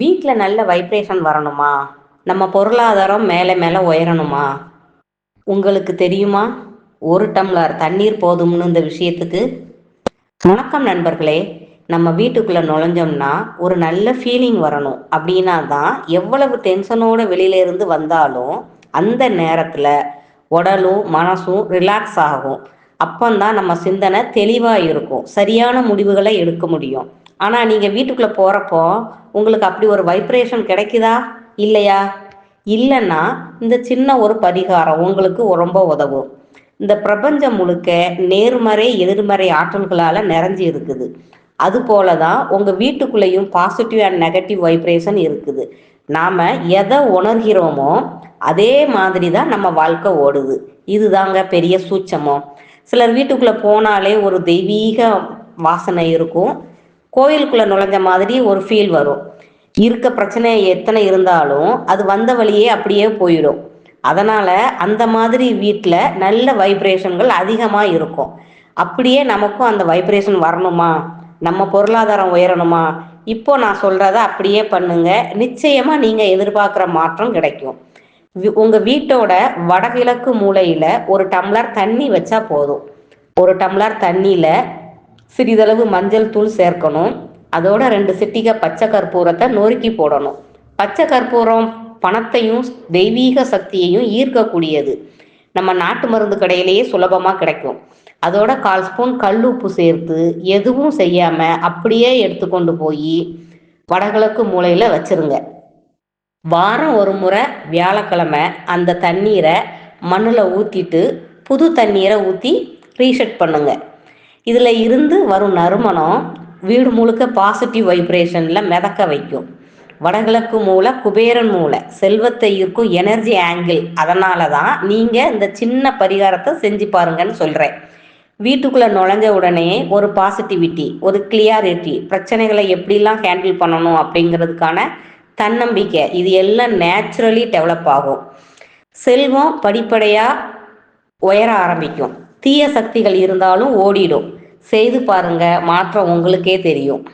வீட்டில் நல்ல வைப்ரேஷன் வரணுமா? நம்ம பொருளாதாரம் மேலே மேலே உயரணுமா? உங்களுக்கு தெரியுமா? ஒரு டம்ளர் தண்ணீர் போதும்னு இந்த விஷயத்துக்கு? வணக்கம் நண்பர்களே. நம்ம வீட்டுக்குள்ளே நுழைஞ்சோம்னா ஒரு நல்ல ஃபீலிங் வரணும். அப்படின்னா தான் எவ்வளவு டென்ஷனோட வெளியிலேருந்து வந்தாலும் அந்த நேரத்தில் உடலும் மனசும் ரிலாக்ஸ் ஆகும். அப்போந்தான் நம்ம சிந்தனை தெளிவாக இருக்கும். சரியான முடிவுகளை எடுக்க முடியும். ஆனால் நீங்கள் வீட்டுக்குள்ளே போகிறப்போ உங்களுக்கு அப்படி ஒரு வைப்ரேஷன் கிடைக்குதா? இல்லையா? இல்லைன்னா இந்த சின்ன ஒரு பரிகாரம் உங்களுக்கு ரொம்ப உதவும். இந்த பிரபஞ்சம் முழுக்க நேர்மறை எதிர்மறை ஆற்றல்களால் நிறைஞ்சு இருக்குது. அது போல தான் உங்கள் வீட்டுக்குள்ளேயும் பாசிட்டிவ் அண்ட் நெகட்டிவ் வைப்ரேஷன் இருக்குது. நாம் எதை உணர்கிறோமோ அதே மாதிரி தான் நம்ம வாழ்க்கை ஓடுது. இதுதாங்க பெரிய சூட்சமம். சிலர் வீட்டுக்குள்ளே போனாலே ஒரு தெய்வீக வாசனை இருக்கும். கோயிலுக்குள்ளே நுழைஞ்ச மாதிரி ஒரு ஃபீல் வரும். இருக்க பிரச்சனை எத்தனை இருந்தாலும் அது வந்த வழியே அப்படியே போயிடும். அதனால் அந்த மாதிரி வீட்டில் நல்ல வைப்ரேஷன்கள் அதிகமாக இருக்கும். அப்படியே நமக்கும் அந்த வைப்ரேஷன் வரணுமா? நம்ம பொருளாதாரம் உயரணுமா? இப்போ நான் சொல்கிறத அப்படியே பண்ணுங்க. நிச்சயமாக நீங்கள் எதிர்பார்க்குற மாற்றம் கிடைக்கும். உங்கள் உங்க வீட்டோட வடகிழக்கு மூலையில ஒரு டம்ளர் தண்ணி வச்சா போதும். ஒரு டம்ளர் தண்ணியில சிறிதளவு மஞ்சள் தூள் சேர்க்கணும். அதோட ரெண்டு சிட்டிகை பச்சை கற்பூரத்தை நொறுக்கி போடணும். பச்சை கற்பூரம் பணத்தையும் தெய்வீக சக்தியையும் ஈர்க்கக்கூடியது. நம்ம நாட்டு மருந்து கடையிலேயே சுலபமா கிடைக்கும். அதோட கால் ஸ்பூன் கல் உப்பு சேர்த்து எதுவும் செய்யாம அப்படியே எடுத்துக்கொண்டு போய் வடகிழக்கு மூலையில வச்சிருங்க. வாரம் ஒரு முறை வியாழக்கிழமை அந்த தண்ணீரை மண்ணில் ஊற்றிட்டு புது தண்ணீரை ஊற்றி ரீசெட் பண்ணுங்க. இதில் இருந்து வரும் நறுமணம் வீடு முழுக்க பாசிட்டிவ் வைப்ரேஷனில் மிதக்க வைக்கும். வடகிழக்கு மூளை குபேரன் மூளை செல்வத்தை ஈர்க்கும் எனர்ஜி ஆங்கிள் அதனால தான் நீங்கள் இந்த சின்ன பரிகாரத்தை செஞ்சு பாருங்கன்னு சொல்கிறேன் வீட்டுக்குள்ளே நுழைஞ்ச உடனே ஒரு பாசிட்டிவிட்டி ஒரு கிளியாரிட்டி பிரச்சனைகளை எப்படிலாம் ஹேண்டில் பண்ணணும் அப்படிங்கிறதுக்கான தன்னம்பிக்கை இது எல்லாம் நேச்சுரலி டெவலப் ஆகும். செல்வம் படிப்படியாக உயர ஆரம்பிக்கும். தீய சக்திகள் இருந்தாலும் ஓடிடும். செய்து பாருங்க மாற்றம் உங்களுக்கே தெரியும்.